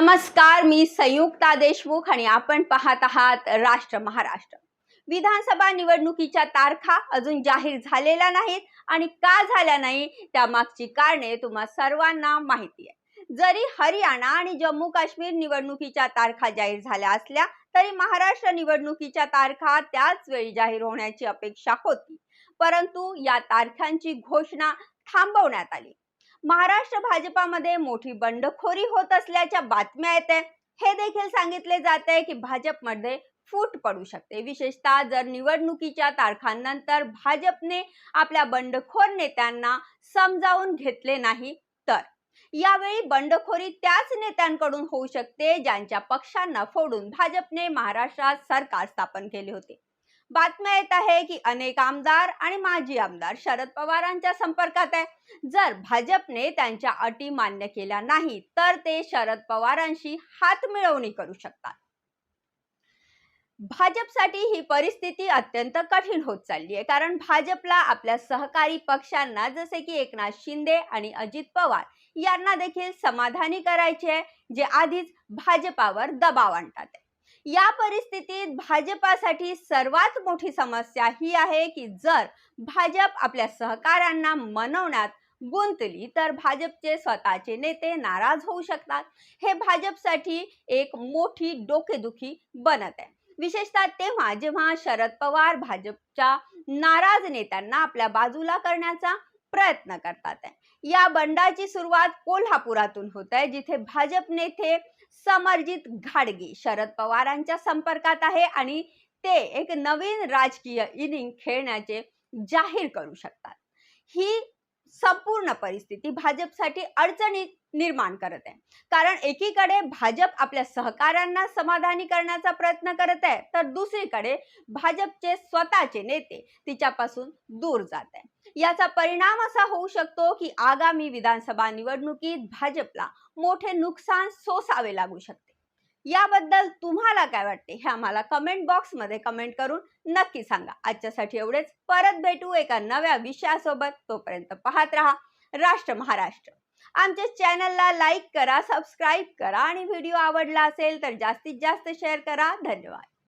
नमस्कार मी संयुक्ता देशमुख आणि आपण पाहत आहात राष्ट्र महाराष्ट्र. विधानसभा निवडणुकीच्या तारखा अजून जाहीर झालेल्या नाहीत आणि का झाल्या नाही त्यामागची कारणे तुम्हा सर्वांना माहिती आहे. जरी हरियाणा आणि जम्मू काश्मीर निवडणुकीच्या तारखा जाहीर झाल्या असल्या तरी महाराष्ट्र निवडणुकीच्या तारखा त्याच वेळी जाहीर होण्याची अपेक्षा होती. परंतु या तारखांची घोषणा थांबवण्यात आली. महाराष्ट्र भाजपामध्ये मोठी बंडखोरी होत असल्याच्या बातम्या येत आहे हे देखील सांगितले जात आहे की भाजपमध्ये फूट पडू शकते. विशेषतः जर निवडणुकीच्या तारखांनंतर भाजपने आपल्या बंडखोर नेत्यांना समजावून घेतले नाही तर. यावेळी बंडखोरी त्याच नेत्यांकडून होऊ शकते ज्यांच्या पक्षांना फोडून भाजपने महाराष्ट्रात सरकार स्थापन केले होते. बातम्या येत आहे की अनेक आमदार आणि माजी आमदार शरद पवारांच्या संपर्कात आहे जर भाजपने त्यांच्या अटी मान्य केल्या नाही तर ते शरद पवारांशी हात मिळवणी करू शकतात भाजपसाठी ही परिस्थिती अत्यंत कठीण होत चालली आहे कारण भाजपला आपल्या सहकारी पक्षांना जसे की एकनाथ शिंदे आणि अजित पवार यांना देखील समाधानी करायचे आहे जे आधीच भाजपावर दबाव आणतात आहे. या परिस्थितीत भाजपासाठी सर्वात मोठी समस्या ही आहे की जर भाजप आपल्या सहकाऱ्यांना मनवण्यात गुंतली तर भाजपचे स्वतःचे नेते नाराज होऊ शकतात. हे भाजपसाठी एक मोठी डोकेदुखी बनत आहे. विशेषतः तेव्हा जेव्हा शरद पवार भाजपच्या नाराज नेत्यांना आपल्या बाजूला करण्याचा प्रयत्न करतात. आहे या बंडाची सुरुवात कोल्हापुरातून होत आहे जिथे भाजप नेते समरजित घाडगे शरद पवारांच्या संपर्कात आहे आणि ते एक नवीन राजकीय इनिंग खेळण्याचे जाहीर करू शकतात. ही संपूर्ण परिस्थिती भाजपसाठी अडचणी निर्माण करत आहे. कारण एकीकडे भाजप आपल्या सहकाऱ्यांना समाधानी करण्याचा प्रयत्न करत आहे तर दुसरीकडे भाजपचे स्वतःचे नेते तिच्यापासून दूर जात आहे. याचा परिणाम असा होऊ शकतो की आगामी विधानसभा निवडणुकीत भाजपला मोठे नुकसान सोसावे लागू शकते. याबद्दल तुम्हाला काय वाटते हे आम्हाला कमेंट बॉक्समध्ये कमेंट करून नक्की सांगा. आजच्यासाठी एवढेच. परत भेटू एका नव्या विषयासोबत. तोपर्यंत पाहत राहा राष्ट्र महाराष्ट्र. आमच्या चॅनलला लाईक करा सबस्क्राईब करा आणि व्हिडिओ आवडला असेल तर जास्तीत जास्त शेअर करा. धन्यवाद.